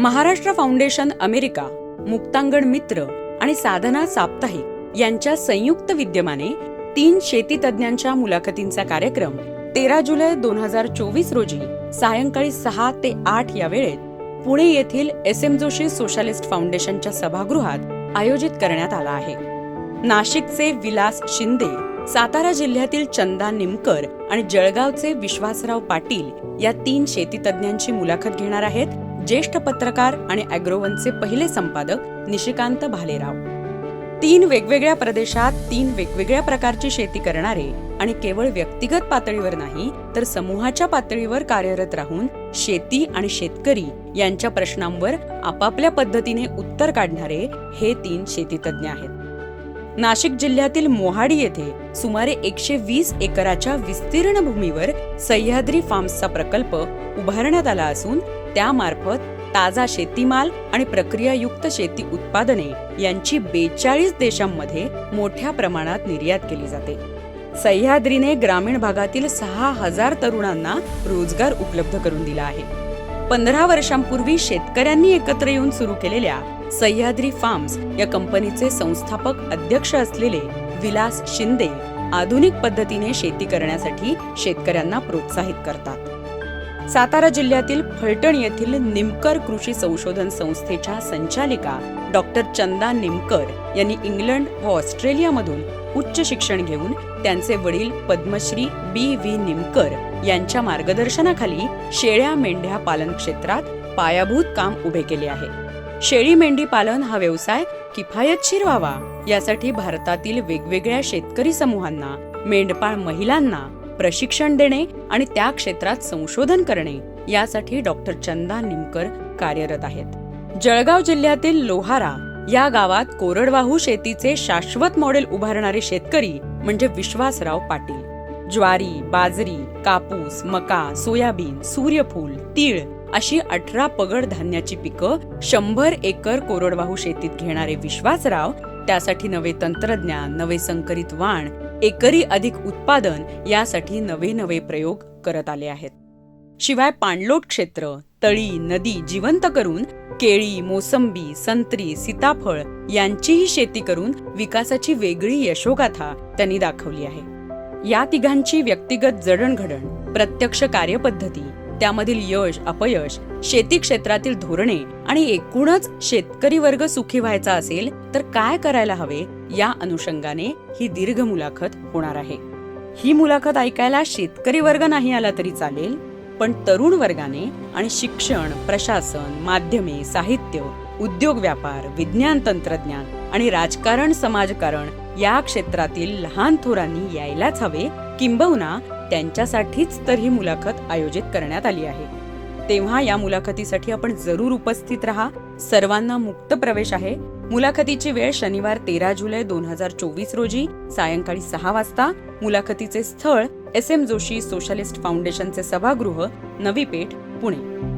Maharashtra foundation America मुक्तांगण मित्र आणि साधना साप्ताहिक यांच्या संयुक्त विद्यमाने तीन शेती तज्ज्ञांच्या मुलाखतींचा कार्यक्रम तेरा जुलै दोन हजार चोवीस रोजी सायंकाळी सहा ते आठ या वेळेत पुणे येथील एस एम जोशी सोशालिस्ट फाउंडेशनच्या सभागृहात आयोजित करण्यात आला आहे. नाशिकचे विलास शिंदे सातारा जिल्ह्यातील चंदा निमकर आणि जळगावचे विश्वासराव पाटील या तीन शेतीतज्ञांची मुलाखत घेणार आहेत. ज्येष्ठ पत्रकार आणि अॅग्रोवनचे पहिले संपादक निशिकांत भालेराव. तीन वेगवेगळ्या प्रदेशात तीन वेगवेगळ्या प्रकारची शेती करणारे आणि केवळ व्यक्तिगत पातळीवर नाही तर समूहाच्या पातळीवर कार्यरत राहून शेती आणि शेतकरी यांच्या प्रश्नांवर आपापल्या पद्धतीने उत्तर काढणारे हे तीन शेतीतज्ञ आहेत. नाशिक जिल्ह्यातील मोहाडी येथे सुमारे एकशे वीस एकराच्या विस्तीर्ण भूमीवर सह्याद्री फार्म्सचा प्रकल्प उभारण्यात आला असून त्यामार्फत ताजा शेतीमाल आणि प्रक्रियायुक्त शेती उत्पादने यांची बेचाळीस देशांमध्ये मोठ्या प्रमाणात निर्यात केली जाते. सह्याद्रीने ग्रामीण भागातील सहा हजार तरुणांना रोजगार उपलब्ध करून दिला आहे. पंधरा वर्षांपूर्वी शेतकऱ्यांनी एकत्र येऊन सुरू केलेल्या सह्याद्री फार्म्स या कंपनीचे संस्थापक अध्यक्ष असलेले विलास शिंदे आधुनिक पद्धतीने शेती करण्यासाठी शेतकऱ्यांना प्रोत्साहित करतात. सातारा जिल्ह्यातील फलटण येथील निमकर कृषी संशोधन संस्थेच्या संचालिका डॉक्टर चंदा निमकर यांनी इंग्लंड व ऑस्ट्रेलियामधून उच्च शिक्षण घेऊन त्यांचे वडील पद्मश्री बी व्ही निमकर यांच्या मार्गदर्शनाखाली शेळ्या मेंढ्या पालन क्षेत्रात पायाभूत काम उभे केले आहे. शेळी मेंढी पालन हा व्यवसाय किफायतशीर व्हावा यासाठी भारतातील वेगवेगळ्या शेतकरी समूहांना मेंढपाळ महिलांना प्रशिक्षण देणे आणि त्या क्षेत्रात संशोधन करणे यासाठी डॉक्टर चंदा निमकर कार्यरत आहेत. जळगाव जिल्ह्यातील लोहारा या गावात कोरडवाहू शेतीचे शाश्वत मॉडेल उभारणारे शेतकरी म्हणजे विश्वासराव पाटील. ज्वारी बाजरी कापूस मका सोयाबीन सूर्यफूल तीळ अशी अठरा पगड धान्याची पिकं शंभर एकर कोरडवाहू शेतीत घेणारे विश्वासराव त्यासाठी नवे तंत्रज्ञान नवे संकरित वाण एकरी अधिक उत्पादन यासाठी नवे नवे प्रयोग करत आले आहेत. शिवाय पाणलोट क्षेत्र तळी नदी जिवंत करून केळी मोसंबी संत्री सीताफळ यांचीही शेती करून विकासाची वेगळी यशोगाथा त्यांनी दाखवली आहे. या तिघांची व्यक्तिगत जडणघडण प्रत्यक्ष कार्यपद्धती त्यामधील यश अपयश शेती क्षेत्रातील धोरणे आणि एकूणच शेतकरी वर्ग सुखी व्हायचा असेल तर काय करायला हवे? या अनुषंगाने ही दीर्घ मुलाखत होणार आहे. ही मुलाखत ऐकायला शेतकरी वर्ग नाही आला तरी चालेल पण तरुण वर्गाने आणि शिक्षण प्रशासन माध्यमे साहित्य उद्योग व्यापार विज्ञान तंत्रज्ञान आणि राजकारण समाजकारण या क्षेत्रातील लहान थोरांनी यायलाच हवे. किंबहुना त्यांच्यासाठीच तर ही मुलाखत आयोजित करण्यात आली आहे. तेव्हा या मुलाखतीसाठी आपण जरूर उपस्थित राहा. सर्वांना मुक्त प्रवेश आहे. मुलाखतीची वेळ शनिवार तेरा जुलै दोन हजार चोवीस रोजी सायंकाळी सहा वाजता. मुलाखतीचे स्थळ एस एम जोशी सोशलिस्ट फाउंडेशनचे सभागृह नवी पेठ पुणे.